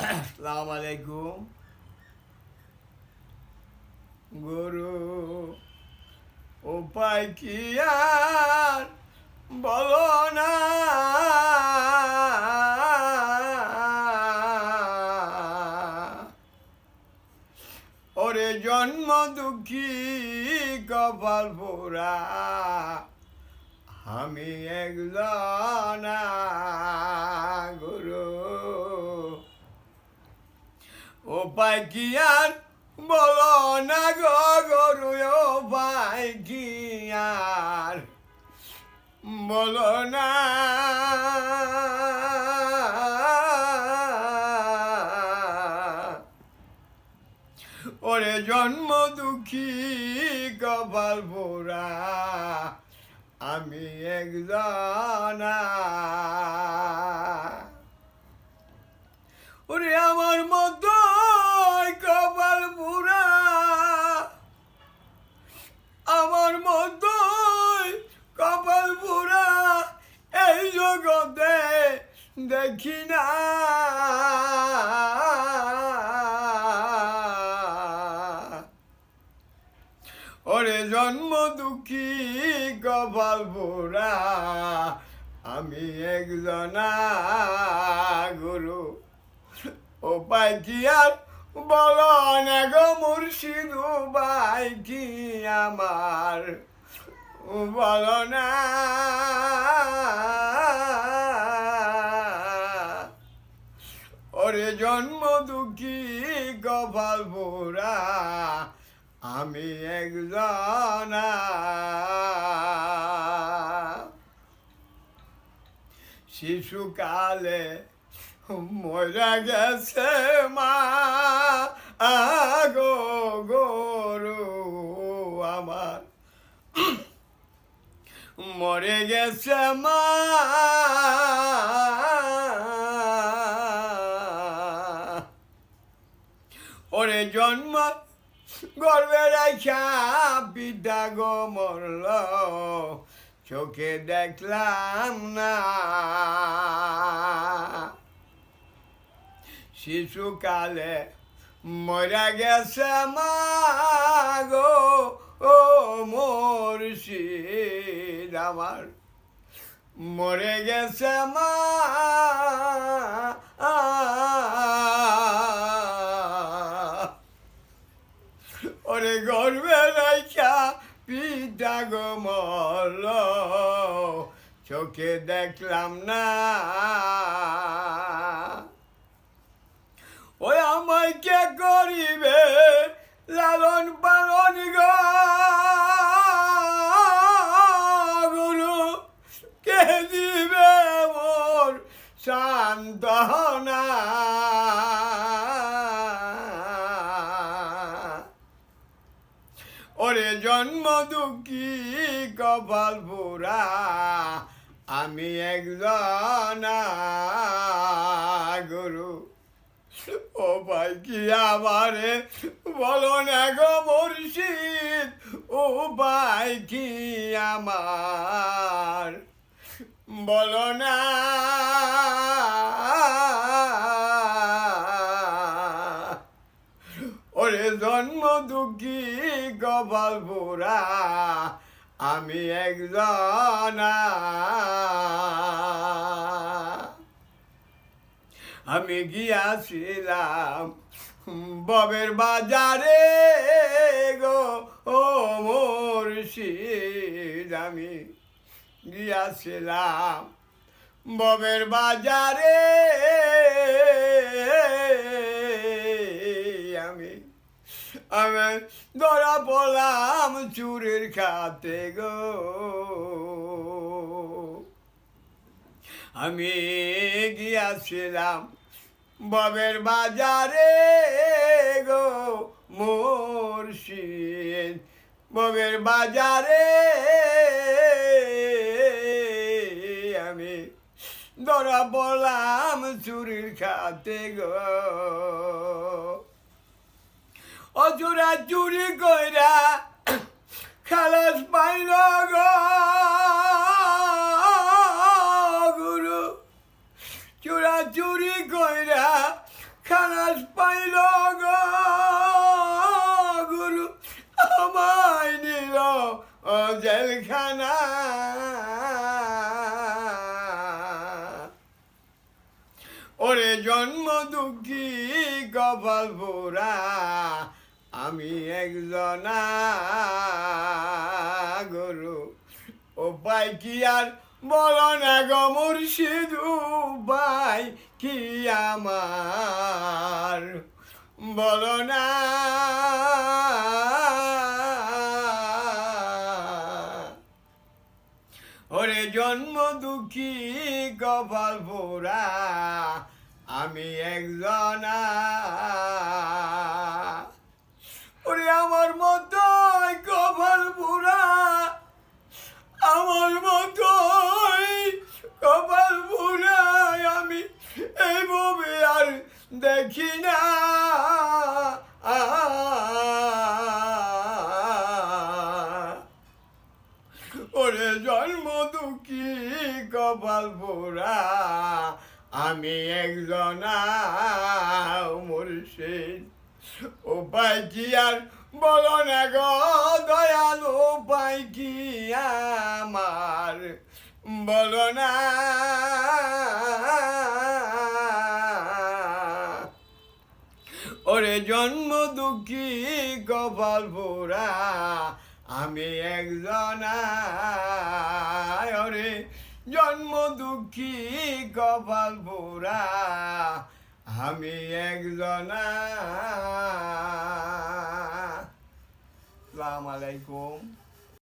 সালাম আলাইকুম গুরু উপায় কি আর বলো না? ওরে জন্ম দুঃখী কপাল পোড়া, আমি একজন গুরু উপায় কি আর বলো না গো গরু উপায় কি আর বলো না। ওরে জন্ম দুঃখী কপাল পোড়া আমি একজন ওরে আমার মতো দেখি না ওরে জন্ম দুঃখী কপাল পোড়া আমি একজনা গুরু উপায় কি আর বল না গো মুর্শিদ উপায় কি আমার বল না আমি একজন শিশুকালে মরা গেছে মা। আগো গরু আমার। মরে গেছে মা। গর্বে রাখা পিতা গো মরল চোখে দেখলাম না। শিশুকালে মরা গেছে মা গো ও মুর্শিদ আমার। মরে গেছে মা চোখে দেখলাম না। ওই আমায় কে করিবে লালন পালন গুরু, কে দিবে মোর সান্তনা ওরে জন্ম দুঃখী কপাল পুরা আমি একজন গুরু ও ভাই, কি আমারে বলো না গো মুর্শিদ? ও ভাই, কি আমার? বলো না ওরে জন্ম দুঃখী কপাল পোড়া আমি একজন আমি গিয়াছিলাম ববের বাজারে গো ও মুর্শিদ। আমি গিয়াছিলাম ববের বাজারে আমি ধরা পড়লাম চুরির খাতে গো। আমি গিয়াছিলাম ববের বাজারে গো, মুর্শিদ। ববের বাজারে আমি ধরা পড়লাম চুরির খাতে গো। অজুরা চুরি কইরা খালাস পাইল গুরু, চুরা চুরি কইরা খালাস পাইল গুরু, আমায় নিল জেলখানা। ওরে জন্ম দুঃখী কপাল পোড়া। আমি একজনা গরু ও পাই কি আর বলো না গো মুর্শিদ? উপায় কি আমার? বলো না। ওরে জন্ম দুঃখী কপাল পোড়া আমি একজনা দেখি না। ওরে কপাল আমি একজনা মুর্শিদ। উপায় কি আর বলো না গো, দয়াল উপায় কি আমার? বলো না জন্ম দুঃখী কপাল পোড়া আমি একজন রে। জন্ম দুঃখী কপাল পোড়া আমি একজন সালাম আলাইকুম।